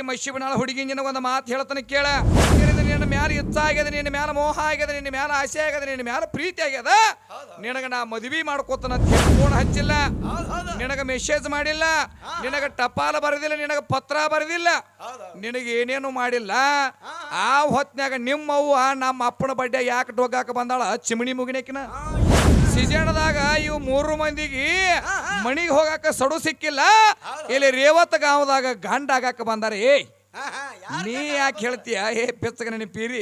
ಈ ಮಶಿಬನಾಳ ಹುಡುಗಿ ಒಂದು ಮಾತು ಹೇಳ್ತಾನೆ ಕೇಳ. ನಿನ್ನ ಮ್ಯಾಲ ಇಚ್ಛ ಆಗ್ಯದ ನಿನ್ನ ಮ್ಯಾಲ ಮೋಹ ಆಗ್ಯದ ನಿನ್ನ ಮ್ಯಾಲ ಆಸೆ ಆಗ್ಯದ ನಿನ್ನ ಮ್ಯಾಲ ಪ್ರೀತಿ ಆಗ್ಯದ ನಿನಗ ನಾ ಮದುವೆ ಮಾಡ್ಕೋತಾನ ಫೋನ್ ಹಚ್ಚಿಲ್ಲ. ನಿನಗ ಮೆಸೇಜ್ ಮಾಡಿಲ್ಲ. ನಿನಗ ಟಪಾಲ ಬರೆದಿಲ್ಲ, ನಿನಗ ಪತ್ರ ಬರೆದಿಲ್ಲ. ನಿನಗ ನಿನಗೆ ಏನೇನು ಮಾಡಿಲ್ಲ. ಆ ಹೊತ್ನ್ಯಾಗ ನಿಮ್ಮವ್ವ ನಮ್ಮ ಅಪ್ಪನ ಬಡ್ಡೆ ಯಾಕೆ ಡೊಗ್ಗಾಕ ಬಂದಾಳ? ಚಿಮಣಿ ಮುಗಿನೇಕಿನ. ಸಿಜಣದಾಗ ಇವು ಮೂರು ಮಂದಿಗೆ ಮಣಿಗೆ ಹೋಗಾಕ ಸಡು ಸಿಕ್ಕಿಲ್ಲ. ಇಲ್ಲಿ ರೇವತ್ ಗಾಮದಾಗ ಗಂಡ ಆಗಾಕ ಬಂದಾರ. ಏಯ್ ನೀ ಯಾಕೆ ಹೇಳ್ತೀಯ? ಏ ಪೆಚ್ಚಗ ನನ್ನ ಪೀರಿ.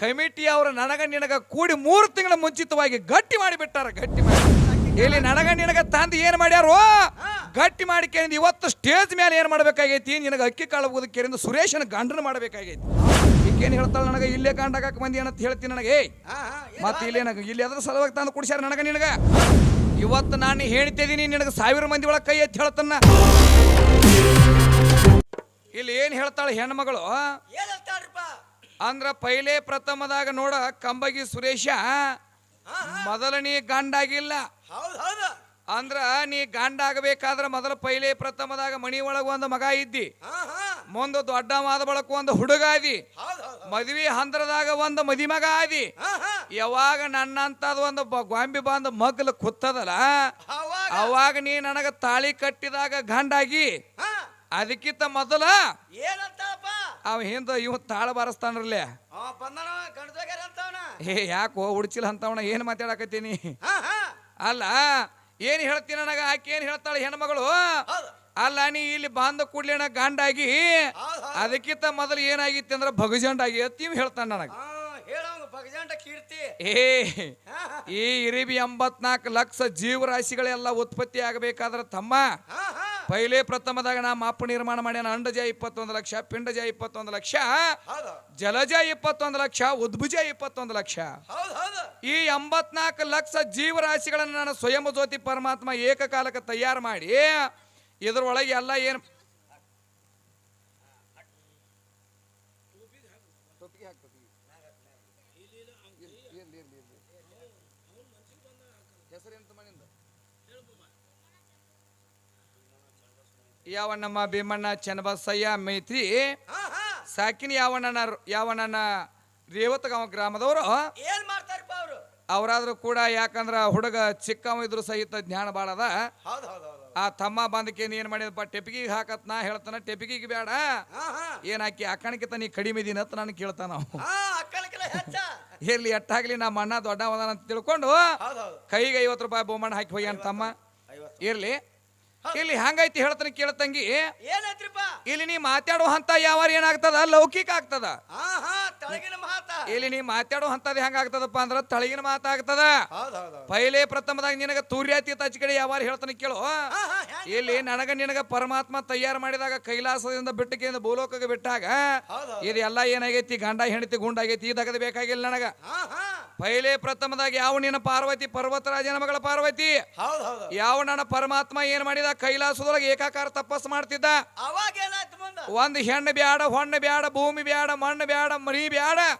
ಕಮಿಟಿ ಅವರು ನನಗ ನಿನಗ ಕೂಡಿ ಮೂರು ತಿಂಗಳ ಮುಂಚಿತವಾಗಿ ಗಟ್ಟಿ ಮಾಡಿ ಬಿಟ್ಟಾರ ಗಟ್ಟಿ ಮಾಡಿ. ಇಲ್ಲಿ ನನಗ ನಿನಗ ತಂದು ಏನ್ ಮಾಡ್ಯಾರು? ಗಟ್ಟಿ ಮಾಡಿ ಕೇಳಿದ ಇವತ್ತು ಸ್ಟೇಜ್ ಮೇಲೆ ಏನ್ ಮಾಡ್ಬೇಕಾಗೈತಿ? ನಿನಗ ಅಕ್ಕಿ ಕಾಳು ಕೇಳಿದ ಸುರೇಶನ ಗಂಡನ ಮಾಡ್ಬೇಕಾಗೈತಿ. ಈಗೇನ್ ಹೇಳ್ತಾಳ ನನಗ? ಇಲ್ಲೇ ಗಂಡಾಗಕ್ಕ ಬಂದಿ ಅಂತ ಹೇಳ್ತೀನಿ ನನಗೆ. ಏಯ್ ಮತ್ತೆ ಇಲ್ಲಿ ನನಗೆ ಇಲ್ಲಿ ಅದ್ರ ಸಲುವಾಗಿ ತಂದು ಕುಡಿಸ್ಯಾರ ನನಗ ನಿನಗ? ಇವತ್ತು ನಾನು ಹೇಳ್ತಿದ್ದೀನಿ ನಿನಗೆ ಸಾವಿರ ಮಂದಿ ಒಳಗೆ ಕೈ ಎತ್ತಿ ಹೇಳ್ತನ್ನ ಇಲ್ಲಿ ಏನ್ ಹೇಳ್ತಾಳೆ ಹೆಣ್ಮಗಳು? ಏನ್ ಅಂದ್ರ ಪೈಲೆ ಪ್ರಥಮದಾಗ ನೋಡ ಕಂಬಗಿ ಸುರೇಶ ಮೊದಲನೇ ಗಂಡಾಗಿಲ್ಲ. ಅಂದ್ರ ನೀ ಗಂಡ ಆಗಬೇಕಾದ್ರ ಮೊದಲ ಪೈಲೆ ಪ್ರಥಮದಾಗ ಮಣಿ ಒಳಗ ಒಂದು ಮಗ ಇದ್ದಿ. ಮುಂದೆ ದೊಡ್ಡ ಮಾದ ಬಳಕ ಒಂದು ಹುಡುಗ ಆದಿ. ಮದ್ವಿ ಹಂದ್ರದಾಗ ಒಂದು ಮದಿ ಮಗ ಆದಿ. ಯಾವಾಗ ನನ್ನಂತದ ಒಂದು ಗೊಂಬಿ ಬಂದ ಮಗ್ಲು ಕುತ್ತದಲ್ಲ ಅವಾಗ? ನೀ ನನಗ ತಾಳಿ ಕಟ್ಟಿದಾಗ ಗಂಡಾಗಿ ಅದಕ್ಕಿಂತ ಮೊದಲ ಅವ ಹಿಂದ ಇವ್ ತಾಳ ಬಾರಿಸ್ತಾನ್ರಲ್ಲೇ. ಅಂತವನ ಏ ಯಾಕೋ ಉಡ್ಚಿಲ್ಲ ಅಂತವಣ ಏನ್ ಮಾತಾಡಕತ್ತೀನಿ? ಅಲ್ಲ ಏನ್ ಹೇಳ್ತೀನಿ ನನಗ? ಆಕೆ ಏನ್ ಹೇಳ್ತಾಳೆ ಹೆಣ್ಮಗಳು? ಅಲ್ಲ ನೀ ಇಲ್ಲಿ ಬಾಂಧ ಕೂಡ್ಲೇನ ಗಂಡಾಗಿ ಅದಕ್ಕಿಂತ ಮೊದಲು ಏನಾಗಿತ್ತು ಅಂದ್ರೆ ಭಗಜಂಡಾಗಿ ಅತ್ತೀವ್ ಹೇಳ್ತಾನ ನನಗ. ಏ ಈ ಇರಿಬಿ ಎಂಬತ್ನಾಲ್ಕು ಲಕ್ಷ ಜೀವರಾಶಿಗಳೆಲ್ಲ ಉತ್ಪತ್ತಿ ಆಗಬೇಕಾದ್ರೆ ತಮ್ಮ ಪೈಲೆ ಪ್ರಥಮದಾಗ ನಾ ಮಾಪು ನಿರ್ಮಾಣ ಮಾಡ್ಯಾನ. ಅಂಡಜ ಇಪ್ಪತ್ತೊಂದು ಲಕ್ಷ ಪಿಂಡಜ ಇಪ್ಪತ್ತೊಂದು ಲಕ್ಷ ಜಲಜ ಇಪ್ಪತ್ತೊಂದು ಲಕ್ಷ ಉದ್ಭುಜ ಇಪ್ಪತ್ತೊಂದು ಲಕ್ಷ. ಈ ಎಂಬತ್ನಾಲ್ಕು ಲಕ್ಷ ಜೀವರಾಶಿಗಳನ್ನು ನಾನು ಸ್ವಯಂ ಜ್ಯೋತಿ ಪರಮಾತ್ಮ ಏಕಕಾಲಕ್ಕೆ ತಯಾರು ಮಾಡಿ ಇದ್ರೊಳಗೆ ಎಲ್ಲ ಏನು ಯಾವ ನಮ್ಮ ಭೀಮಣ್ಣ ಚನ್ನಬಸಯ್ಯ ಮೈತ್ರಿ ಸಾಕಿನ ಯಾವಣ್ಣನ ಯಾವಣ್ಣನ ರೇವತಗಾಂವ ಗ್ರಾಮದವರು ಏನ್ ಮಾಡ್ತಾರಪ್ಪ ಅವರು? ಅವರಾದ್ರೂ ಕೂಡ ಯಾಕಂದ್ರ ಹುಡುಗ ಚಿಕ್ಕವ ಇದ್ರು ಸಹಿತ ಜ್ಞಾನ ಬಾಳದ ಆ ತಮ್ಮ ಬಂದಕ್ಕೆ ಏನ್ ಮಾಡಿದಪ್ಪ ಟೆಪಿಗಿಗೆ ಹಾಕತ್ ನಾ ಹೇಳ್ತಾನ ಟೆಪಿಗಿಗೆ ಬೇಡ ಹಾ ಹಾ. ಏನ್ ಹಾಕಿ ಅಕ್ಕಣಕ್ಕೆ ನೀ ಕಡಿಮೆ ಇದೀನಿ ಅಂತ ನಾನು ಕೇಳ್ತಾನ ಇರ್ಲಿ ಎಟ್ಟಾಗ್ಲಿ ನಮ್ಮ ಅಣ್ಣ ದೊಡ್ಡವದಾನ ಅಂತ ತಿಳ್ಕೊಂಡು ಕೈಗೆ ಐವತ್ತು ರೂಪಾಯಿ ಬೋಮಣ್ಣ ಹಾಕಿ ಹೋಗ್ಯಾನ ತಮ್ಮ. ಇರ್ಲಿ. ಇಲ್ಲಿ ಹಂಗೈತಿ ಹೇಳ್ತಾನೆ ಕೇಳ್ತಂಗಿ ಇಲ್ಲಿ ನೀ ಮಾತಾಡೋ ಹಂತ ಯಾವ ಏನಾಗ್ತದ? ಲೌಕಿಕ ಆಗ್ತದ. ತಳಗಿನ ಮಾತ. ಇಲ್ಲಿ ನೀ ಮಾತಾಡೋ ಹಂತದ ಹೆಂಗಾಗ್ತದಪ್ಪ ಅಂದ್ರ ತಳಗಿನ ಮಾತಾಗ್ತದ ಪೈಲೆ ಪ್ರಥಮದಾಗ ನಿನಗ ತೂರ್ಯಾತೀತ ಕಡೆ ಯಾವಾರ ಹೇಳ್ತಾನೆ ಕೇಳು. ಇಲ್ಲಿ ನನಗ ನಿನಗ ಪರಮಾತ್ಮ ತಯಾರು ಮಾಡಿದಾಗ ಕೈಲಾಸದಿಂದ ಬಿಟ್ಟಕೆಯಿಂದ ಭೂಲೋಕಕ್ಕೆ ಬಿಟ್ಟಾಗ ಇದೆಲ್ಲ ಏನಾಗೈತಿ? ಗಂಡ ಹೆಂಡತಿ ಗುಂಡಾಗೈತಿ ಇದಗದ ಬೇಕಾಗಿಲ್ಲ ನನಗ. ಪೈಲೆ ಪ್ರಥಮದಾಗ ಯಾವ ನಿನ್ನ ಪಾರ್ವತಿ ಪರ್ವತರಾಜನ ಮಗಳ ಪಾರ್ವತಿ? ಯಾವ ನನ್ನ ಪರಮಾತ್ಮ ಏನ್ ಮಾಡಿದ? ಕೈಲಾಸದೊಳಗೆ ಏಕಾಕಾರ ತಪಸ್ ಮಾಡ್ತಿದ್ದ. ಒಂದ್ ಹೆಣ್ಣು ಬ್ಯಾಡ ಹೊಣ್ಣು ಬ್ಯಾಡ ಭೂಮಿ ಬ್ಯಾಡ ಮಣ್ಣು ಬ್ಯಾಡ ಮರಿ ಬ್ಯಾಡ.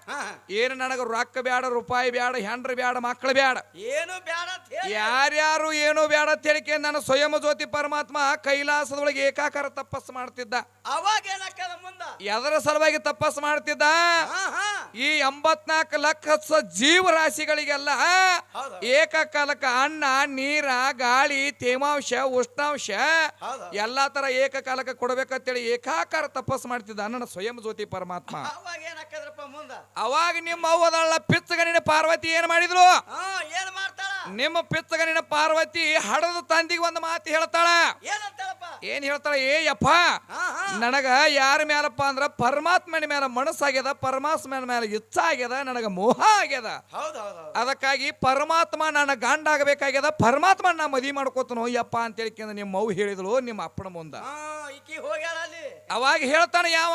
ಹಾ. ಏನು ನನಗ ರೊಕ್ಕ ಬ್ಯಾಡ ರೂಪಾಯಿ ಬ್ಯಾಡ ಹೆಂಡ್ರ ಬ್ಯಾಡ ಮಕ್ಕಳು ಬ್ಯಾಡ. ಏನು ಬ್ಯಾಡ ಯಾರ್ಯಾರು ಏನು ಬ್ಯಾಡ ತಿಳಿಕೆ ನನ್ನ ಸ್ವಯಂ ಜ್ಯೋತಿ ಪರಮಾತ್ಮ ಕೈಲಾಸದೊಳಗೆ ಏಕಾಕಾರ ತಪಸ್ಸು ಮಾಡ್ತಿದ್ದ. ಅವಾಗ ಎದರ ಸಲುವಾಗಿ ತಪಸ್ಸು ಮಾಡ್ತಿದ್ದ? ಈ ಎಂಬತ್ನಾಲ್ಕು ಲಕ್ಷ ಜೀವರಾಶಿಗಳಿಗೆಲ್ಲ ಏಕಕಾಲಕ ಅನ್ನ ನೀರ ಗಾಳಿ ತೇಮಾಂಶ ಉಷ್ಣಾಂಶ. ಎಲ್ಲಾ ತರ ಏಕಕಾಲಕ್ಕೆ ಕೊಡ್ಬೇಕಂತೇಳಿ ಏಕಾಕಾರ ತಪಸ್ಸು ಮಾಡ್ತಿದ್ದ ನನ್ನ ಸ್ವಯಂ ಜ್ಯೋತಿ ಪರಮಾತ್ಮ. ಅವಾಗ ಏನಾಗ್ತದ್ರಪ್ಪ ಮುಂದ. ಅವಾಗ ನಿಮ್ಮ ಅವ್ವದಳ್ಳ ಪಿಚ್ಚಗನಿನ ಪಾರ್ವತಿ ಏನ್ ಮಾಡಿದ್ರು ಹಾ ಏನ್ ಮಾಡ್ತಾಳ? ನಿಮ್ಮ ಪಿಚ್ಚಗನಿನ ಪಾರ್ವತಿ ಹಡದ ತಂದಿಗೆ ಒಂದು ಮಾತು ಹೇಳ್ತಾಳ. ಏನಂತಾಳಪ್ಪ? ಏನ್ ಹೇಳ್ತಾಳ? ಏ ಯಪ್ಪ ಹಾ ಹಾ. ನನಗ ಯಾರ ಮೇಲಪ್ಪ ಅಂದ್ರ ಪರಮಾತ್ಮನ ಮೇಲೆ ಮನಸ್ಸಾಗ್ಯದ ಪರಮಾತ್ಮನ ಮೇಲೆ ಇಚ್ಛ ಆಗ್ಯದ ನನಗ ಮೋಹ ಆಗ್ಯದ. ಹೌದು ಹೌದು ಹೌದು. ಅದಕ್ಕಾಗಿ ಪರಮಾತ್ಮ ನನ್ನ ಗಂಡ ಆಗಬೇಕಾಗ್ಯದ ಪರಮಾತ್ಮ ನಾ ಮದಿ ಮಾಡ್ಕೋತನೋ ಯಪ್ಪ ಅಂತ ಹೇಳ್ಕೊಂಡು ನಿಮ್ಮ ಅವ್ ಹೇಳಿದ್ಳು ನಿಮ್ಮ ಅಪ್ಪನ ಮುಂದ. ಹಾ ಈಕಿ ಹೋಗ್ಯಾಳ ಅಲ್ಲಿ. ಅವಾಗ ಹೇಳ್ತಾನ ಯಾವ?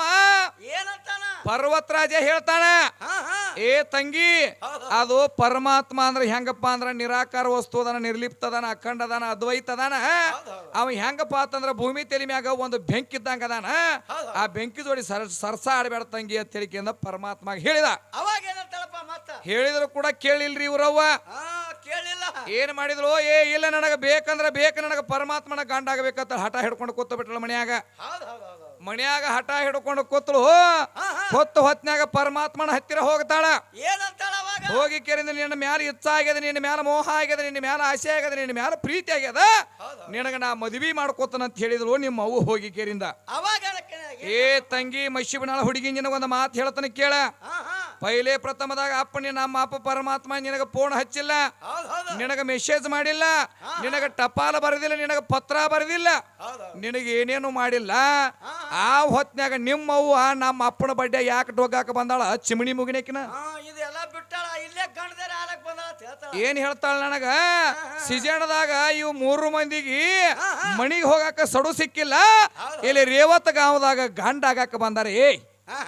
ಏನಂತಾನ? ಪರ್ವತರಾಜ ಹೇಳ್ತಾನ ಹಾ ಹಾ. ಏ ತಂಗಿ ಅದು ಪರಮಾತ್ಮ ಅಂದ್ರೆ ಹೆಂಗಪ್ಪ ಅಂದ್ರ ನಿರಾಕಾರ ವಸ್ತು ಅದಾನ ನಿರ್ಲಿಪ್ತ ಅದಾನ ಅಖಂಡ ಅದಾನ ಅದ್ವೈತ ಅದಾನ ಅವ ಹೆಂಗಪ್ಪ ಅಂತಂದ್ರ ಭೂಮಿ ತೆಲಿ ಮ್ಯಾಗ ಒಂದು ಬೆಂಕಿ ಇದ್ದಂಗ ಅದಾನ ಆ ಬೆಂಕಿ ಜೋಡಿ ಸರ ಸರ್ಸ ಆಡ್ಬೇಡ ತಂಗಿ ಅಂತ ಹೇಳಿಕೆಯಿಂದ ಪರಮಾತ್ಮ ಹೇಳಿದ. ಅವಾಗ ಹೇಳಿದ್ರು ಕೂಡ ಕೇಳಿಲ್ರಿ ಇವ್ರವ್ವ. ಕೇಳಿಲ್ಲ. ಏನ್ ಮಾಡಿದ್ರು ಏ ಇಲ್ಲ ನನಗ ಬೇಕಂದ್ರ ಬೇಕ ನನಗ ಪರಮಾತ್ಮನ ಗಂಡ ಆಗ್ಬೇಕಂತ ಹಠ ಹಿಡ್ಕೊಂಡು ಕೂತ ಬಿಟ್ಟಳ ಮನ್ಯಾಗ ಹೌದು ಹೌದು ಹೌದು ಮನ್ಯಾಗ ಹಠ ಹಿಡ್ಕೊಂಡು ಕೂತಳು. ಹೊತ್ತು ಹೊತ್ನ್ಯಾಗ ಪರಮಾತ್ಮನ ಹತ್ತಿರ ಹೋಗ್ತಾಳ. ಹೋಗಿ ಕೇರಿಂದ ನಿನ್ನ ಮ್ಯಾಲ ಇಚ್ಛ ಆಗ್ಯದ ನಿನ್ನ ಮ್ಯಾಲ ಮೋಹ ಆಗ್ಯದ ನಿನ್ನ ಮ್ಯಾಲ ಆಸೆ ಆಗ್ಯದ ನಿನ್ನ ಮ್ಯಾಲ ಪ್ರೀತಿ ಆಗ್ಯದ. ನಿನಗೆ ನಾ ಮದುವೆ ಮಾಡ್ಕೋತಾನ ಅಂತ ಹೇಳಿದ್ರು ನಿಮ್ಮ ಅವು ಹೋಗಿ ಕೇರಿಂದ? ಏ ತಂಗಿ ಮಶಿಬನಾಳ ಹುಡುಗಿ ನಿನಗೊಂದು ಮಾತು ಹೇಳ್ತಾನೆ ಕೇಳ. ಪೈಲೆ ಪ್ರಥಮದಾಗ ಅಪ್ಪ ನಮ್ಮ ಅಪ್ಪ ಪರಮಾತ್ಮ ನಿನಗ ಫೋನ್ ಹಚ್ಚಿಲ್ಲ. ನಿನಗ ಮೆಸೇಜ್ ಮಾಡಿಲ್ಲ. ನಿನಗ ಟಪಾಲ ಬರೆದಿಲ್ಲ ನಿನಗ ಪತ್ರ ಬರೆದಿಲ್ಲ. ನಿನಗೇನೇನು ನಿನಗೆ ಏನೇನು ಮಾಡಿಲ್ಲ. ಆ ಹೊತ್ನ್ಯಾಗ ನಿಮ್ಮವ್ವ ನಮ್ಮ ಅಪ್ಪನ ಬಡ್ಡೆ ಯಾಕೆ ಡೊಗ್ಗಾಕ ಬಂದಾಳ? ಚಿಮಣಿ ಮುಗಿನಕಿನ? ಇದೆಲ್ಲ ಬಿಟ್ಟಾಳ ಇಲ್ಲೇ ಗಂಡದೇರ ಹಾಲಕ್ ಬಂದಾಳ ಅಂತ ಹೇಳ್ತಾಳ. ಏನ್ ಹೇಳ್ತಾಳ ನನಗ? ಸಿಜಣದಾಗ ಇವು ಮೂರು ಮಂದಿಗೆ ಮಣಿಗೆ ಹೋಗಾಕ ಸಡು ಸಿಕ್ಕಿಲ್ಲ. ಇಲ್ಲಿ ರೇವತ್ ಗಾಂವದಾಗ ಗಂಡ ಆಗಾಕ ಬಂದಾರ. ಹಾ,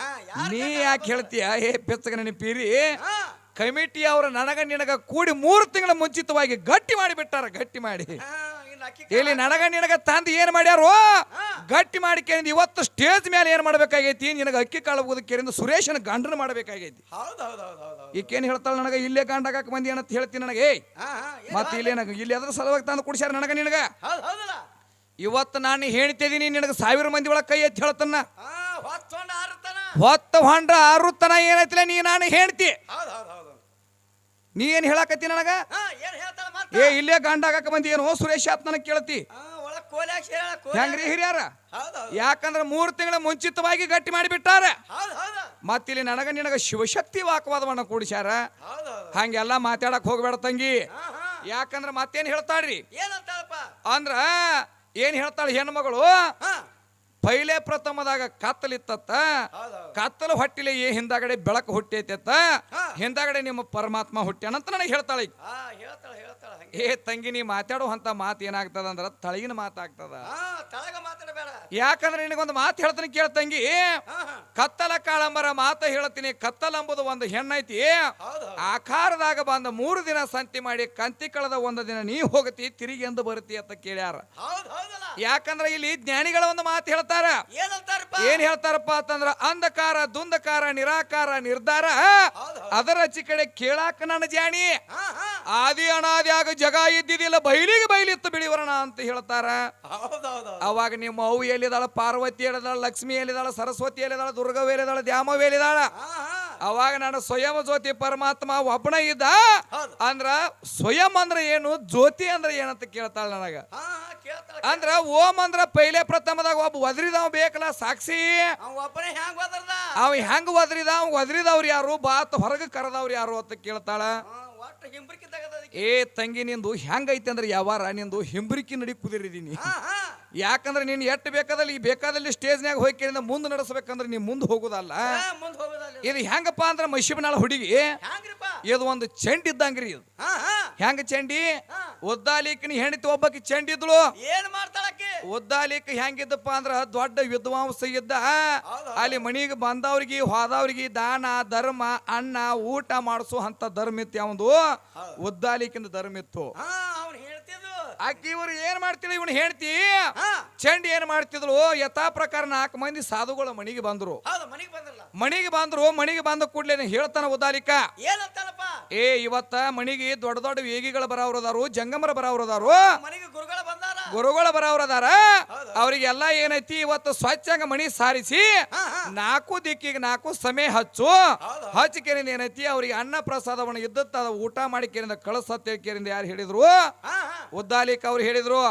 ನೀ? ಯಾಕೆ ಹೇಳ್ತೀಯ? ಏ ಬೆಚ್ಚಗ ನನ್ನ ಪೀರಿ. ಹಾ, ಕಮಿಟಿ ಅವ್ರ ನನಗ ನಿನಗ ಕೂಡಿ ಮೂರು ತಿಂಗಳ ಮುಂಚಿತವಾಗಿ ಗಟ್ಟಿ ಮಾಡಿ ಬಿಟ್ಟಾರ ಗಟ್ಟಿ ಮಾಡಿ. ಇಲ್ಲಿ ನನಗ ನಿನಗ ತಂದು ಏನ್ ಮಾಡ್ಯಾರು? ಗಟ್ಟಿ ಮಾಡಿ ಕೇಳಿದ್ ಇವತ್ತು ಸ್ಟೇಜ್ ಮೇಲೆ ಏನ್ ಮಾಡ್ಬೇಕಾಗೈತಿ? ನಿನಗ ಅಕ್ಕಿ ಕಾಳು ಕೇಳಿದ ಸುರೇಶನ ಗಂಡನ ಮಾಡ್ಬೇಕಾಗೈತಿ. ಈಕೇನ್ ಹೇಳ್ತಾಳ ನನಗ? ಇಲ್ಲೇ ಗಂಡಾಗಕ್ಕೆ ಬಂದಿ ಅಂತ ಹೇಳ್ತೀನಿ ನನಗೆ. ಮತ್ತ ಇಲ್ಲಿ ನನಗ ಇಲ್ಲಿ ಅದ್ರ ಸಲುವಾಗಿ ತಂದು ಕುಡಿಸ್ಯಾರ ನನಗ ನಿನಗ? ಇವತ್ತು ನಾನು ಹೇಳ್ತಿದ್ದೀನಿ ನಿನಗ ಸಾವಿರ ಮಂದಿ ಒಳಗೆ ಕೈ ಎತ್ತಿ ಹೇಳ್ತನ. ಹೊತ್ತ ಹೊಂಡ ಆರುತ್ತನ. ಏನೈತಿಲ್ಲ ನೀ ನಾನು ಹೇಳ್ತಿ. ನೀ ಏನ್ ಹೇಳಾಕತ್ತಿ ನನಗ? ಏನ್ ಹೇಳ್ತಾಳ ಮತ್ತ? ಏ ಇಲ್ಲೇ ಗಂಡಾಗಕ್ಕೆ ಬಂದಿ ಏನೋ ಸುರೇಶ್ ಆತ್ ನನಗೆ ಕೇಳತಿ. ಒಳಗ್ ಹೆಂಗ್ರಿ ಹಿರಿಯಾರ? ಯಾಕಂದ್ರ ಮೂರು ತಿಂಗಳ ಮುಂಚಿತವಾಗಿ ಗಟ್ಟಿ ಮಾಡಿಬಿಟ್ಟಾರ. ಬಿಟ್ಟಾರ ಹೌದ್. ಮತ್ತಿಲ್ಲಿ ನನಗ ನಿನಗ ಶಿವಶಕ್ತಿ ವಾಕವಾದವನ್ನ ಕೂಡಿಸ್ಯಾರ. ಹಂಗೆಲ್ಲ ಮಾತಾಡಕ್ ಹೋಗ್ಬೇಡ ತಂಗಿ. ಯಾಕಂದ್ರ ಮತ್ತೇನ್ ಹೇಳ್ತಾಳ್ರಿ? ಅಂದ್ರ ಏನ್ ಹೇಳ್ತಾಳ ಹೆಣ್ಮಗಳು? ಪೈಲೆ ಪ್ರಥಮದಾಗ ಹೌದ್ ಕತ್ತಲು ಹೊಟ್ಟಿಲೆ ಏ ಹಿಂದಾಗಡೆ ಬೆಳಕು ಹುಟ್ಟೈತೆತ್ತ. ಹಿಂದಾಗಡೆ ನಿಮ್ಮ ಪರಮಾತ್ಮ ಹುಟ್ಟ್ಯಾನಂತ ನನಗೆ ಹೇಳ್ತಾಳೆ ಏ ತಂಗಿ ನೀ ಮಾತಾಡುವಂತ ಮಾತು ಏನಾಗ್ತದ ಅಂದ್ರ ತಳಗಿನ ಮಾತಾಗ್ತದ ಯಾಕಂದ್ರೆ ನಿನಗೊಂದು ಮಾತು ಹೇಳ್ತೀನಿ ಕೇಳ ತಂಗಿ. ಕತ್ತಲ ಕಾಳಂಬರ ಮಾತು ಹೇಳ್ತೀನಿ ಕತ್ತಲ ಎಂಬುದು ಒಂದು ಹೆಣ್ಣೈತಿ. ಆಕಾರದಾಗ ಬಂದ ಮೂರು ದಿನ ಸಂತಿ ಮಾಡಿ ಕಂತಿ ಕಳೆದ ಒಂದು ದಿನ ನೀ ಹೋಗತಿ ತಿರುಗಿ ಎಂದು ಬರುತ್ತಿ ಅಂತ ಕೇಳ್ಯಾರ. ಯಾಕಂದ್ರೆ ಇಲ್ಲಿ ಜ್ಞಾನಿಗಳ ಒಂದು ಮಾತು ಹೇಳ್ತಾರ? ಏನ್ ಹೇಳ್ತಾರಪ್ಪ? ಅಂತಂದ್ರ ಅಂಧಕಾರ ದುಂದಕಾರ ನಿರಾಕಾರ ನಿರ್ಧಾರ ಅದರ ಕಡೆ ಕೇಳಾಕ ನನ್ನ ಜಾಣಿ. ಆದಿ ಅನಾದಿಯಾಗ ಜಗ ಇದ್ದಿದ್ದಿಲ್ಲ ಬೈಲಿಗೆ ಬೈಲಿತ್ತು ಬಿಳಿವರಣ ಅಂತ ಹೇಳ್ತಾರ. ಅವಾಗ ನಿಮ್ಮ ಅವು ಎಲ್ಲಿದಾಳ ಪಾರ್ವತಿ ಎಲ್ಲಿದಾಳ ಲಕ್ಷ್ಮಿ ಎಲ್ಲಿದಾಳ ಸರಸ್ವತಿ ಎಲ್ಲಿದಾಳ ದುರ್ಗವ್ ಎಲ್ಲಿದಾಳ ಅವಾಗ ನಾನು ಸ್ವಯಂ ಜ್ಯೋತಿ ಪರಮಾತ್ಮ ಒಬ್ಬನ ಇದ್ದ. ಅಂದ್ರ ಸ್ವಯಂ ಅಂದ್ರೆ ಏನು ಜ್ಯೋತಿ ಅಂದ್ರೆ ಏನಂತ ಕೇಳ್ತಾಳ ನನಗ. ಅಂದ್ರ ಓಂ ಅಂದ್ರ ಪೈಲೆ ಪ್ರಥಮದಾಗ ಒಬ್ಬ ಒದರಿದವ ಬೇಕಲ್ಲ ಸಾಕ್ಷಿ. ಅವ ಹೆಂಗ್ ಒದರಿದ ಅವ್ ಒದರಿದವ್ರು ಯಾರು ಬಾತ್ ಹೊರಗೆ ಕರೆದವ್ರು ಯಾರು ಅಂತ ಕೇಳ್ತಾಳ. ಏ ತಂಗಿ ನಿಂದು ಹೆಂಗೈತೆ ಅಂದ್ರೆ ಯಾವಾರ ನಿಂದು ಹಿಂಬ್ರಿಕಿ ನಡಿ ಕುದಿರಿದೀನಿ. ಯಾಕಂದ್ರೆ ನೀನ್ ಎಟ್ಟು ಬೇಕಾದಲ್ಲಿ ಈ ಬೇಕಾದಲ್ಲಿ ಸ್ಟೇಜ್ನಾಗ ಹೋಗಿ ಮುಂದೆ ನಡೆಸ್ಬೇಕಂದ್ರೆ ನೀ ಮುಂದೆ ಹೋಗುದಲ್ಲ. ಇದು? ಹೆಂಗಪ್ಪ ಅಂದ್ರೆ ಮಶಿಬನಾಳ ಹುಡುಗಿ? ಇದು ಒಂದು ಚೆಂಡ್ ಇದ್ದಂಗ್ರಿ ಇದು. ಹೆಂಗ ಚಂಡಿ. ಒದ್ದಾಲಿಕ್ಕಿನ ಹೆಂಡತಿ ಒಬ್ಬಕ್ಕೆ ಚೆಂಡ್ ಇದ್ಳು ಏನ್ ಮಾಡ್ತಾಳಕ್ಕೆ ಒದ್ದಾಲಿಕ್ ಹೆಂಗಿದ್ದಪ್ಪ ಅಂದ್ರ ದೊಡ್ಡ ವಿದ್ವಾಂಸ ಇದ್ದ. ಅಲ್ಲಿ ಮನಿಗೆ ಬಂದವ್ರಿಗೆ ಹೋದವ್ರಿಗೆ ದಾನ ಧರ್ಮ ಅನ್ನ ಊಟ ಮಾಡಿಸು ಅಂತ ಧರ್ಮ ಇತ್ತು ಯಾವ್ದು? ಒದ್ದಾಲಿಕ್ಕಿಂದ ಧರ್ಮ ಇತ್ತು. ಆಕಿ ಇವ್ರು ಏನ್ ಮಾಡ್ತಿಲ್ಲ? ಇವನು ಹೇಳ್ತಿ ಹಾ. ಚೆಂಡ್ ಏನ್ ಮಾಡ್ತಿದ್ಲು? ಯಥಾ ಪ್ರಕಾರ ನಾಲ್ಕು ಮಂದಿ ಸಾಧುಗಳು ಮಣಿಗೆ ಬಂದ್ರು. ಹೌದು ಮನಿಗ್ ಮನಿಗೆ ಬಂದ್ರು ಮನಿಗೆ ಬಂದ ಕೂಡ್ಲೆ ಹೇಳ್ತಾನ ಏನಂತಾನಪ್ಪ ಏ ಇವತ್ತ ಮನಿಗೆ ದೊಡ್ಡ ದೊಡ್ಡ ವೇಗಿಗಳು ಬರವ್ರದಾರು ಜಂಗಮರ ಬರವ್ರದಾರು. ಮನಿಗೆ ಗುರುಗಳು ಬಂದಾರ. ಗುರುಗಳು ಬರೋರದಾರ ಅವರಿಗೆಲ್ಲ ಏನೈತಿ ಇವತ್ತು ಸ್ವಚ್ಛಂಗ ಮಣಿ ಸಾರಿಸಿ ನಾಲ್ಕು ದಿಕ್ಕಿಗೆ ನಾಲ್ಕು ಸಮಯ ಹಚ್ಚು. ಹಚ್ಚಿಕೆರಿಂದ ಏನೈತಿ ಅವ್ರಿಗೆ ಅನ್ನ ಪ್ರಸಾದವನ್ನು ಇದ್ದತ್ತ ಊಟ ಮಾಡಿ ಕೇರಿಂದ ಯಾರು ಹೇಳಿದ್ರು? ಉದ್ದಾಲಿಕ್ ಅವ್ರು ಹೇಳಿದ್ರು.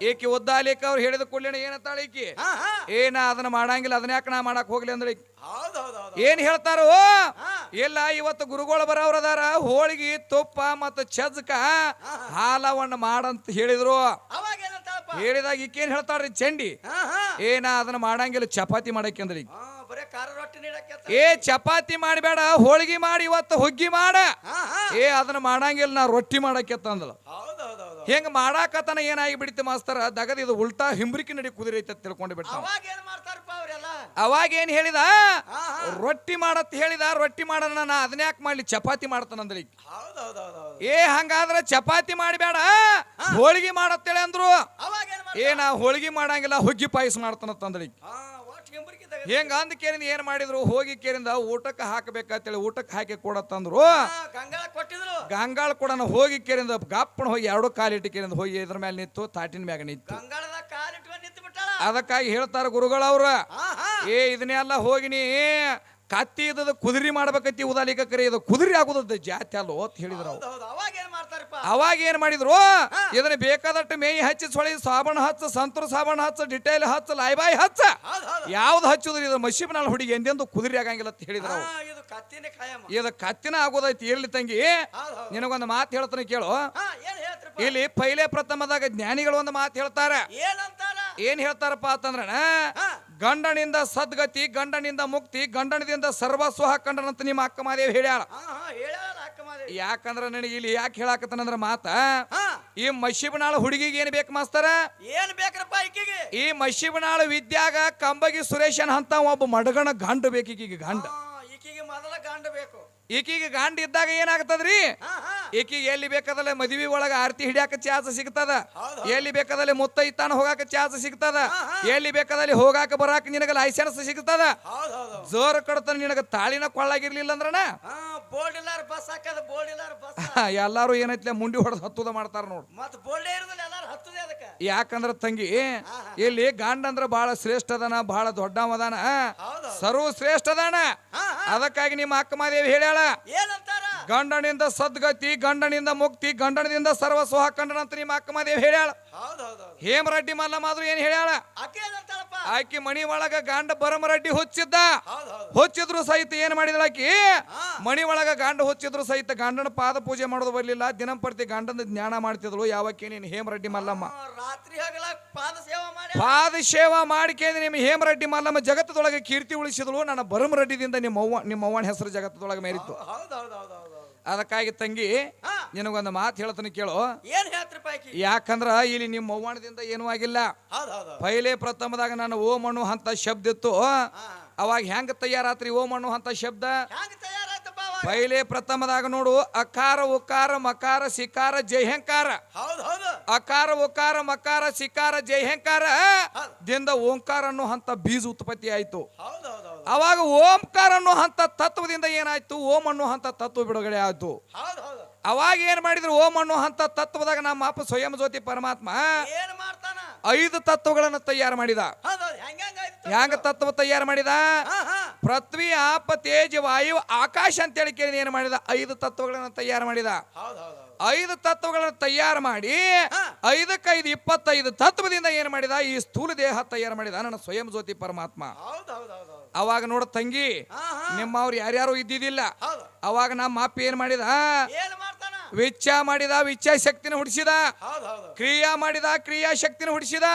ಈಕಿ ಒದ್ದಾಲೇಕ ಅವ್ರು ಹೇಳಿದ ಕೂಡಲೇ ಏನಂತಾಳ ಈಕಿ? ಏನ ಅದನ್ನ ಮಾಡಂಗಿಲ್ಲ ಅದನ್ನ ಯಾಕೆ ನಾ ಮಾಡಕ್ ಹೋಗ್ಲಿ ಅಂದ್ರೆ ಏನ್ ಹೇಳ್ತಾರೋ? ಇಲ್ಲ ಇವತ್ತು ಗುರುಗಳು ಬರೋರದಾರ ಹೋಳಿಗೆ ತುಪ್ಪ ಮತ್ತು ಚಜ್ಕ ಹಾಲವನ್ನ ಮಾಡಂತ ಹೇಳಿದ್ರು. ಹೇಳಿದಾಗ ಈಕೇನ್ ಹೇಳ್ತಾಳ್ರಿ ಚಂಡಿ? ಏನ ಅದನ್ನ ಮಾಡಂಗಿಲ್ಲ ಚಪಾತಿ ಮಾಡಕ್ಕೆ ಏ ಚಪಾತಿ ಮಾಡಬೇಡ ಹೋಳಿಗೆ ಮಾಡಿ ಇವತ್ತು ಹುಗ್ಗಿ ಮಾಡ. ಏ ಅದನ್ನ ಮಾಡಂಗಿಲ್ಲ ನಾ ರೊಟ್ಟಿ ಮಾಡಕ್ಕೆ ಹೌದು. ಹೆಂಗ ಮಾಡಾಕತನ ಏನಾಗಿ ಬಿಡಿತು ಮಾಸ್ತರ? ದಗದ ಇದು ಉಲ್ಟಾ ಹಿಂಬ್ರಿಕಿ ನಡಿ ಕುದುರೈತೆ ಅಂತ ತಿಳ್ಕೊಂಡು ಬಿಟ್ಟ ಅವಾಗ ಏನ್ ಮಾಡ್ತಾರಪ್ಪ ಅವರೆಲ್ಲ? ಅವಾಗ ಏನ್ ಹೇಳಿದ? ರೊಟ್ಟಿ ಮಾಡತ್ ಹೇಳಿದ ರೊಟ್ಟಿ ಮಾಡೋಣ ನಾ ಅದನ್ನ ಯಾಕೆ ಮಾಡ್ಲಿ? ಚಪಾತಿ ಮಾಡ್ತಾನಂದ್ರಿ ಏ ಹಂಗಾದ್ರ ಚಪಾತಿ ಮಾಡಬೇಡ ಹೋಳಿಗೆ ಮಾಡತ್ತೇಳಿ ಅಂದ್ರು. ಅವಾಗ ಏನ್ ಏ ನಾ ಹೋಳಿಗೆ ಮಾಡಂಗಿಲ್ಲ ಹುಗ್ಗಿ ಪಾಯಸ ಮಾಡ್ತಾನಂತಂದ್ರಿ ಹಾ ಒಟ್ಟು ಹೆಂಗ ಅಂದ ಕೇರಿಂದ ಏನ್ ಮಾಡಿದ್ರು? ಹೋಗಿ ಕೇರಿಂದ ಊಟಕ್ಕೆ ಹಾಕಬೇಕಂತೇಳಿ ಊಟಕ್ಕೆ ಹಾಕಿ ಕೊಡತ್ತಂದ್ರು ತಂದ್ರು. ಗಂಗಾಳ ಕೊಟ್ಟಿದ್ರು. ಗಂಗಾಳ ಕೂಡ ಹೋಗಿ ಕೇರಿಂದ ಗಪ್ಪನ ಹೋಗಿ ಎರಡು ಕಾಲಿಟ್ಟು ಕೇರಿಂದ ಹೋಗಿ ಇದ್ರ ಮೇಲೆ ನಿಂತು ತಾಟಿನ ಮ್ಯಾಗ ನಿಂತು. ಅದಕ್ಕಾಗಿ ಹೇಳ್ತಾರ ಗುರುಗಳವ್ರ ಏ ಇದನ್ನೆಲ್ಲ ಹೋಗಿನಿ ಕತ್ತಿ ಇದ್ದದ ಕುದುರಿ ಮಾಡ್ಬೇಕತ್ತಿ ಉದಾಲಿಕ ಕರೆ ಇದು ಕುದುರಿ ಆಗುದ ಜಾತಿ ಅಲ್ಲ ಅಂತ ಹೇಳಿದ್ರು ಅವಾಗ ಏನ್ ಮಾಡಿದ್ರು? ಇದನ್ನ ಬೇಕಾದಷ್ಟು ಮೇಯಿ ಹಚ್ಚಿ ಸೊಳಿ ಸಾಬಣ ಹಚ್ಚ ಸಂತೂರ್ ಸಾಬಣ ಹಚ್ಚ ಡಿಟೈಲ್ ಹಚ್ಚ ಲಾಯ್ಬಾಯಿ ಹಚ್ಚ. ಯಾವ್ದು ಹಚ್ಚುದ್ರಿ? ಇದು ಮಶೀಬ್ನಾಳ ಹುಡುಗಿ ಎಂದೆಂದು ಕುದುರೆ ಆಗಂಗಿಲ್ಲ ಅಂತ ಹೇಳಿದ್ರು. ಇದು ಕತ್ತಿನ ಆಗೋದೈತಿ ಇರ್ಲಿ ತಂಗಿ. ನಿನಗೊಂದು ಮಾತು ಹೇಳ್ತಾನೆ ಕೇಳು. ಇಲ್ಲಿ ಪೈಲೆ ಪ್ರಥಮದಾಗ ಜ್ಞಾನಿಗಳು ಒಂದು ಮಾತು ಹೇಳ್ತಾರೆ. ಏನ್ ಹೇಳ್ತಾರಪ್ಪ ಅಂತಂದ್ರ ಗಂಡನಿಂದ ಸದ್ಗತಿ ಗಂಡನಿಂದ ಮುಕ್ತಿ ಗಂಡನದಿಂದ ಸರ್ವಸ್ವ ಕಂಡನಂತ ನಿಮ್ಮ ಅಕ್ಕ ಮಾದೇವ್ ಹೇಳ್ಯಾಳ. ಯಾಕಂದ್ರ ನನಗೆ ಇಲ್ಲಿ ಯಾಕೆ ಹೇಳಾಕತ್ತನಂದ್ರ ಮಾತ? ಈ ಮಶಿಬನಾಳ ಹುಡುಗಿಗೆ ಏನ್ ಬೇಕು ಮಾಸ್ತರ? ಏನ್ ಬೇಕ್ರಪ್ಪ ಈಕಿಗೆ? ಈ ಮಶಿಬನಾಳ ವಿದ್ಯಾಗ ಕಂಬಗಿ ಸುರೇಶನ್ ಅಂತ ಒಬ್ಬ ಮಡಗಣ ಗಂಡ ಬೇಕು ಈಕಿಗೆ ಗಂಡ. ಈಕಿಗೆ ಮೊದಲ ಗಂಡ ಬೇಕು. ಈಕಿಗೆ ಗಂಡ ಇದ್ದಾಗ ಏನಾಗ್ತದ್ರಿ ಈಕಿಗೆ ಎಲ್ಲಿ ಬೇಕಾದಲ್ಲೇ ಮದುವೆ ಒಳಗ ಆರತಿ ಹಿಡಿಯಾಕ ಚಾನ್ಸ್ ಸಿಗ್ತದ. ಎಲ್ಲಿ ಬೇಕಾದಲ್ಲಿ ಮುತ್ತೈತಾನ ಹೋಗಾಕ ಚಾನ್ಸ್ ಸಿಗ್ತದ. ಎಲ್ಲಿ ಬೇಕಾದಲ್ಲಿ ಹೋಗಾಕ ಬರಾಕ ನಿನಗ ಲೈಸೆನ್ಸ್ ಸಿಗ್ತದ? ಜೋರ್ ಕಡತನ ನಿನಗ ತಾಳಿನ ಕೊಳ್ಳಾಗಿರ್ಲಿಲ್ಲ ಅಂದ್ರನ? ಬೋರ್ಡ್ ಇಲ್ಲಾರ ಬಸ್ ಹಾಕದ ಬೋರ್ಡ್ ಇಲ್ಲಾರ ಬಸ್. ಎಲ್ಲಾರು ಏನೈತ್ಲೆ ಮುಂಡಿ ಹೊಡೆದು ಹತ್ತುದ ಮಾಡ್ತಾರ ನೋಡು. ಮತ್ ಬೋರ್ಡೇ ಇರೋದಿಲ್ಲ ಎಲ್ಲಾರು ಹತ್ತದೇ ಅದಕ್ಕ. ಯಾಕಂದ್ರ ತಂಗಿ ಇಲ್ಲಿ ಗಂಡ ಅಂದ್ರ ಬಹಳ ಶ್ರೇಷ್ಠ ಅದಾನ ಬಹಳ ದೊಡ್ಡವ ಅದಾನ ಸರ್ವ ಶ್ರೇಷ್ಠ ಅದಾನ. ಅದಕ್ಕಾಗಿ ನಿಮ್ಮ ಅಕ್ಕ ಮಾದೇವಿ ಹೇಳ್ಯಾಳ. ಏನಂತಾರ? ಗಂಡನಿಂದ ಸದ್ಗತಿ ಗಂಡನಿಂದ ಮುಕ್ತಿ ಗಂಡನದಿಂದ ಸರ್ವಸ್ವ ಕಂಡಂತ ನಿಮ್ಮ ಅಕ್ಕ ಮಾದೇವಿ ಹೇಳ್ಯಾಳ. ಹೇಮರೆಡ್ಡಿ ಮಲ್ಲಮ್ಮ ಆದ್ರೂ ಏನ್ ಹೇಳ್ಯಾಳ? ಆಕಿ ಮಣಿ ಒಳಗ ಗಂಡ ಬರಮರೆಡ್ಡಿ ಹುಚ್ಚಿದ್ದ. ಹುಚ್ಚಿದ್ರು ಸಹಿತ ಏನ್ ಮಾಡಿದಳ ಆಕಿ? ಮಣಿ ಒಳಗ ಗಂಡ ಹುಚ್ಚಿದ್ರು ಸಹಿತ ಗಂಡನ ಪಾದ ಪೂಜೆ ಮಾಡೋದು ಬರ್ಲಿಲ್ಲ. ದಿನಂಪ್ರತಿ ಗಂಡನ ಜ್ಞಾನ ಮಾಡ್ತಿದ್ರು ಯಾವಕ್ಕೆ ನೀನು ಹೇಮರೆಡ್ಡಿ ಮಲ್ಲಮ್ಮ? ಪಾದ ಸೇವಾ ಮಾಡಿಕೆ ನಿಮ್ ಸೇವಾ ಮಾಡಿಕೆಂದ್ರೆ ನಿಮ್ಮ ಹೇಮರೆಡ್ಡಿ ಮಲ್ಲಮ್ಮ ಜಗತ್ತದೊಳಗೆ ಕೀರ್ತಿ ಉಳಿಸಿದಳು. ನನ್ನ ಬರಮರೆಡ್ಡಿದಿಂದ ನಿಮ್ಮ ಅವ್ವ ನಿಮ್ಮ ಅವ್ವನ ಹೆಸರು ಜಗತ್ತದೊಳಗೆ ಮೇರಿತ್ತು ಅದಕ್ಕಾಗಿ ತಂಗಿ ನಿನಗೊಂದು ಮಾತು ಹೇಳ್ತಾನೆ ಕೇಳು. ಏನ್ ಹೇಳ್ತ್ರಪ್ಪ ಆಕಿ? ಯಾಕಂದ್ರ ಇಲ್ಲಿ ನಿಮ್ಮ ಅವ್ವಣದಿಂದ ಏನೂ ಆಗಿಲ್ಲ. ಹೌದು ಹೌದು ಹೌದು. ಪೈಲೆ ಪ್ರಥಮದಾಗ ನಾನು ಓಂ ಮಣ್ಣು ಅಂತ ಶಬ್ದ ಇತ್ತು. ಅವಾಗ ಹೆಂಗ ತಯಾರಾತ್ರಿ ಓಂ ಮಣ್ಣು ಅಂತ ಶಬ್ದ? ಹ್ಯಾಂಗ ತಯಾರಾಯ್ತಪ್ಪ ಅವಾಗ? ಪೈಲೆ ಪ್ರಥಮದಾಗ ನೋಡು ಅಕಾರ ಉಕಾರ ಮಕಾರ ಸಿಕಾರ ಜಯಹಂಕಾರ ಹೌದು ಹೌದು. ಅಕಾರ ಉಕಾರ ಮಕಾರ ಸಿಕಾರ ಜಯಹಂಕಾರ. ದಿಂದ ಓಂಕಾರ ಅನ್ನೋ ಅಂತ ಬೀಜ ಉತ್ಪತ್ತಿ ಆಯ್ತು. ಹೌದು ಹೌದು ಹೌದು. ಅವಾಗ ಓಂಕಾರ ಅನ್ನೋ ಅಂತ ತತ್ವದಿಂದ ಏನಾಯ್ತು? ಓಂ ಅನ್ನೋ ಅಂತ ತತ್ವ ಬಿಡುಗಡೆ ಆಯ್ತು. ಅವಾಗ ಏನ್ ಮಾಡಿದ್ರು? ಓಂ ಅನ್ನೋ ಹಂತ ತತ್ವದಾಗ ನಮ್ಮ ಅಪ್ಪ ಸ್ವಯಂ ಜ್ಯೋತಿ ಪರಮಾತ್ಮ ಏನ್ ಮಾಡ್ತಾನ? ಐದು ತತ್ವಗಳನ್ನು ತಯಾರು ಮಾಡಿದ. ಹ್ಯಾಂಗ ತತ್ವ? ತಯಾರು ಮಾಡಿದ? ಪೃಥ್ವಿ ಆಪ ತೇಜ ವಾಯು ಆಕಾಶ ಅಂತೇಳಿ ಕೇಳಿದ ಏನ್ ಮಾಡಿದ? ಐದು ತತ್ವಗಳನ್ನು ತಯಾರು ಮಾಡಿದ. ಐದು ತತ್ವಗಳನ್ನು ತಯಾರು ಮಾಡಿ. ಐದಕ್ಕೈದು ಇಪ್ಪತ್ತೈದು ತತ್ವದಿಂದ ಏನ್ ಮಾಡಿದ? ಈ ಸ್ಥೂಲ ದೇಹ ತಯಾರು ಮಾಡಿದ. ನನ್ನ ಸ್ವಯಂ ಜ್ಯೋತಿ ಪರಮಾತ್ಮ. ಅವಾಗ ನೋಡ ತಂಗಿ ನಿಮ್ಮ ಅವ್ರು ಯಾರ್ಯಾರು ಇದ್ದಿದ್ದಿಲ್ಲ. ಅವಾಗ ನಮ್ಮ ಅಪ್ಪ ಏನ್ ಮಾಡಿದ? ವಿಚ್ಚ ವಿಚ್ಛ ಮಾಡಿದ ವಿಚ್ಚ ಶಕ್ತಿನ ಹುಡಿಸಿದ. ಕ್ರಿಯಾ ಮಾಡಿದ ಕ್ರಿಯಾ ಶಕ್ತಿನ ಹುಡಿಸಿದ.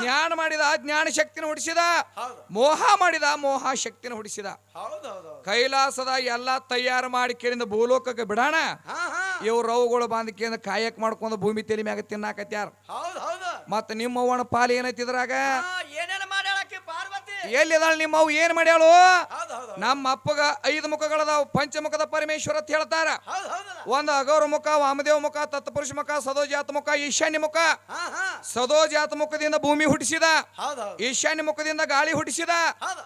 ಜ್ಞಾನ ಮಾಡಿದ ಜ್ಞಾನ ಶಕ್ತಿನ ಹುಡಿಸಿದ. ಮೋಹ ಮಾಡಿದ ಮೋಹ ಶಕ್ತಿನ ಹುಡಿಸಿದ. ಕೈಲಾಸದ ಎಲ್ಲ ತಯಾರು ಮಾಡಿ ಕೇಳಿದ ಭೂಲೋಕಕ್ಕೆ ಬಿಡಾಣ. ಇವ್ರ ರವುಗಳು ಬಾಂಧಿಕೆಯಿಂದ ಕಾಯಕ್ ಮಾಡ್ಕೊಂಡು ಭೂಮಿ ತೆಲಿ ಮ್ಯಾಗ ತಿನ್ನಾಕತ್ಯಾರ. ಮತ್ತ ಪಾಲಿ ಪಾಲು ಏನೈತಿ ಇದ್ರಾಗ ಹಾ ಏನೇನ್ ಮಾಡ್ಯಾಳಕ್ಕೆ ಪಾರ್ವತಿ ನಿಮ್ಮ ಅವು ಏನ್ ಮಾಡ್ಯಾಳು? ನಮ್ಮ ಅಪ್ಪಗ ಐದು ಮುಖಗಳದಾವ. ಪಂಚಮುಖದ ಪರಮೇಶ್ವರ ಅಂತ ಹೇಳ್ತಾರ. ಒಂದು ಅಗೌರ ಮುಖ ವಾಮದೇವ ಮುಖ ತತ್ಪುರುಷ ಮುಖ ಸದೋಜಾತ ಮುಖ ಈಶಾನ್ಯ ಮುಖ. ಸದೋಜಾತ ಮುಖದಿಂದ ಭೂಮಿ ಹುಟ್ಟಿಸಿದ. ಈಶಾನ್ಯ ಮುಖದಿಂದ ಗಾಳಿ ಹುಟ್ಟಿಸಿದ.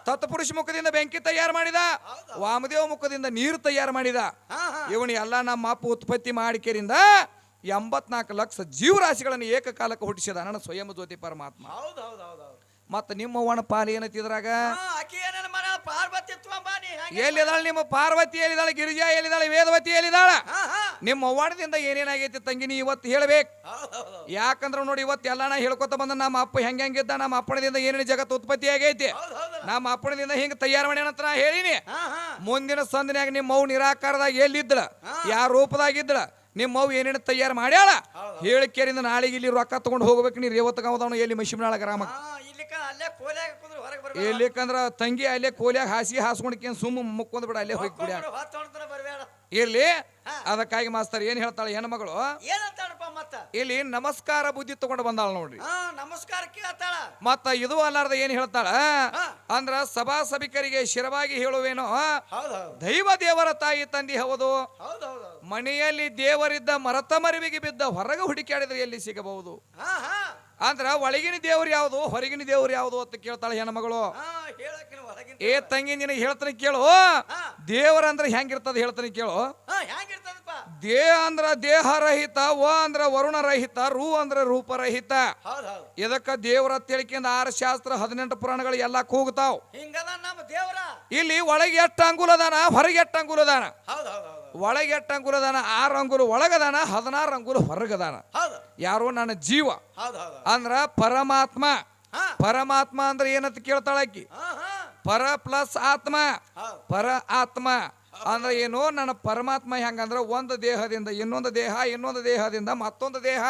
ತತ್ಪುರುಷ ಮುಖದಿಂದ ಬೆಂಕಿ ತಯಾರು ಮಾಡಿದ. ವಾಮದೇವ ಮುಖದಿಂದ ನೀರು ತಯಾರು ಮಾಡಿದ. ಇವನು ಎಲ್ಲ ನಮ್ಮ ಅಪ್ಪ ಉತ್ಪತ್ತಿ ಮಾಡಿಕೆರಿಂದ ಎಂಬತ್ನಾಲ್ಕು ಲಕ್ಷ ಜೀವರಾಶಿಗಳನ್ನು ಏಕಕಾಲಕ್ಕೆ ಹುಟ್ಟಿಸಿದ. ನನ್ನ ಸ್ವಯಂ ಜ್ಯೋತಿ ಪರಮಾತ್ಮ. ಮತ್ತ ನಿಮ್ಮ ಒಣ ಏನೈತಿ ಇದ್ರಾಗ? ಹಾ ಆಕಿ ಏನೇನ್ ಮಾಡ್ಯಾಳ ಪಾರ್ವತಿ ಬಾ ನೀ ಹೆಂಗೆ ಎಲ್ಲಿದಾಳ ನಿಮ್ಮ ಪಾರ್ವತಿ? ಎಲ್ಲಿದಾಳ ಗಿರಿಜಾ? ಎಲ್ಲಿದಾಳ ವೇದವತಿ? ಎಲ್ಲಿದಾಳ? ನಿಮ್ಮ ಒಣದಿಂದ ಏನೇನಾಗೈತಿ ತಂಗಿ ನೀ ಇವತ್ತು ಹೇಳ್ಬೇಕು. ಯಾಕಂದ್ರ ನೋಡಿ ಇವತ್ತು ಎಲ್ಲ ನಾ ಹೇಳ್ಕೊತ ಬಂದ ನಮ್ಮ ಅಪ್ಪ ಹೆಂಗ ಹೆಂಗಿದ್ದ ನಮ್ಮ ಅಪ್ಪಣದಿಂದ ಏನೇನು ಜಗತ್ತು ಉತ್ಪತ್ತಿ ಆಗೈತಿ. ನಮ್ಮ ಅಪ್ಪಣದಿಂದ ಹಿಂಗ ತಯಾರು ಮಾಡ್ಯಾನ ಅಂತ ನಾ ಹೇಳಿನಿ. ಮುಂದಿನ ಸಂದಿನಾಗ ನಿಮ್ಮ ಮೌ ನಿರಾಕಾರದಾಗ ಎಲ್ಲಿದ್ದಳ. ಯಾವ ರೂಪದಾಗಿದ್ದಳ ನಿಮ್ಮ ಮೌ ಏನೇನು ತಯಾರು ಮಾಡ್ಯಾಳ. ಹೇಳಿಕೆರಿಂದ ನಾಳೆಗೆ ಇಲ್ಲಿ ರೊಕ್ಕ ತಗೊಂಡು ಹೋಗ್ಬೇಕು ನೀ ರೇವತ್ತಗಾವದವನು ಎಲ್ಲಿ ಮಶಿಮನಾಳ ಗ್ರಾಮಕ್ಕೆ ಅಲ್ಲೇ ಕೋಲ್ಯಾಗ ಕುಂದ್ರೆ ಹೊರಗೆ ಬರ್ಬೇಡ. ಎಲ್ಲಿಕಂದ್ರ ತಂಗಿ ಅಲ್ಲೇ ಕೋಲ್ಯಾಗ ಹಾಸಿ ಹಾಸ್ಕೊಂಡ್ಕೇನ್ ಸುಮ್ಮ ಮುಕ್ಕೊಂಡ್ ಬಿಡ ಅಲ್ಲೇ ಹೋಗಿ ಬಿಡ ಇಲ್ಲಿ ಬರ್ಬೇಡ. ಅದಕ್ಕಾಗಿ ಮಾಸ್ತರ್ ಏನ್ ಹೇಳ್ತಾಳೆ ಹೆಣ್ಣು ಮಗಳು ಮತ್ತ? ಇಲ್ಲಿ ನಮಸ್ಕಾರ ಬುದ್ಧಿ ತಗೊಂಡು ಬಂದಾಳ ನೋಡ್ರಿ. ಹಾ ನಮಸ್ಕಾರ ಕೇಳ್ತಾಳ. ಮತ್ತ ಇದು ಅಲ್ಲಾರ್ದ ಏನ್ ಹೇಳ್ತಾಳ. ಅಂದ್ರ ಸಭಾ ಸಭಿಕರಿಗೆ ಶಿರವಾಗಿ ಹೇಳುವೇನೋ ದೈವ ದೇವರ ತಾಯಿ ತಂದಿ ಹೌದು. ಹೌದು ಹೌದು ಹೌದು. ಮನೆಯಲ್ಲಿ ದೇವರಿದ್ದ ಮರತ ಮರಿವಿಗೆ ಬಿದ್ದ ಹೊರಗೆ ಹುಡುಕಾಡಿದ್ರೆ ಎಲ್ಲಿ ಸಿಗಬಹುದು? ಅಂದ್ರ ಒಳಗಿನ ದೇವ್ರು ಯಾವುದು ಹೊರಗಿನ ದೇವ್ರು ಯಾವುದು ಅಂತ ಕೇಳ್ತಾಳೆ ಹೆಣ್ಮಗಳು. ಏ ತಂಗಿ ನಿನಗೆ ಹೇಳ್ತಾನೆ ಕೇಳು. ದೇವರ ಅಂದ್ರೆ ಹೆಂಗಿರ್ತದ ಹೇಳ್ತಾನೆ ಕೇಳು. ದೇ ಅಂದ್ರ ದೇಹರಹಿತ ವ ಅಂದ್ರ ವರುಣ ರಹಿತ ರು ಅಂದ್ರ ರೂಪರಹಿತ. ಇದಕ್ಕ ದೇವರ ತಿಳಿಕೆಯಿಂದ ಆರು ಶಾಸ್ತ್ರ ಹದಿನೆಂಟು ಪುರಾಣಗಳು ಎಲ್ಲಾ ಕೂಗ್ತಾವ್. ಇಲ್ಲಿ ಒಳಗೆ ಎಷ್ಟು ಅಂಗುಲದಾನ ಹೊರಗೆ ಎಷ್ಟು ಅಂಗುಲದಾನ ಹೌದ್ ಎಟ್ಟು ಹೌದ್ ಅದಾನ? ಆರು ಅಂಗುಲ ಒಳಗದಾನ ಹದಿನಾರು ಅಂಗುಲ ಹೊರಗದಾನ ಯಾರು? ನನ್ನ ಜೀವ. ಅಂದ್ರ ಪರಮಾತ್ಮ. ಪರಮಾತ್ಮ ಅಂದ್ರೆ ಏನಂತ ಕೇಳ್ತಾಳಕಿ ಪರ ಪ್ಲಸ್ ಆತ್ಮ. ಪರ ಆತ್ಮ. ಅಂದ್ರೆ ಏನೋ ನನ್ನ ಪರಮಾತ್ಮ ಹೆಂಗಂದ್ರ ಒಂದು ದೇಹದಿಂದ ಇನ್ನೊಂದು ದೇಹ ಇನ್ನೊಂದು ದೇಹದಿಂದ ಮತ್ತೊಂದು ದೇಹ.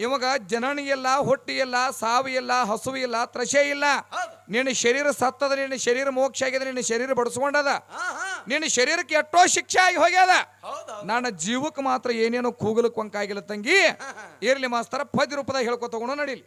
ಇವಾಗ ಜನನಿ ಇಲ್ಲ ಹೊಟ್ಟಿ ಇಲ್ಲ ಸಾವು ಇಲ್ಲ ಹಸುವು ಇಲ್ಲ ತ್ರಷೆ ಇಲ್ಲ. ನಿನ್ನ ಶರೀರ ಸತ್ತದ ನಿನ್ನ ಶರೀರ ಮೋಕ್ಷ ಆಗಿದೆ ನಿನ್ನ ಶರೀರ ಬಡಿಸ್ಕೊಂಡದ. ನಿನ್ನ ಶರೀರಕ್ಕೆ ಎಷ್ಟೋ ಶಿಕ್ಷೆ ಆಗಿ ಹೋಗ್ಯದ. ನನ್ನ ಜೀವಕ್ಕೆ ಮಾತ್ರ ಏನೇನೋ ಕೂಗಲಕ್ಕೆ ಕೊಂಕಾಗಿಲ್ಲ ತಂಗಿ. ಇರ್ಲಿ ಮಾಸ್ತರ ಪದ್ಯ ರೂಪದಾಗ ಹೇಳ್ಕೊ ತಗೊಂಡು ನಡೀಲಿ.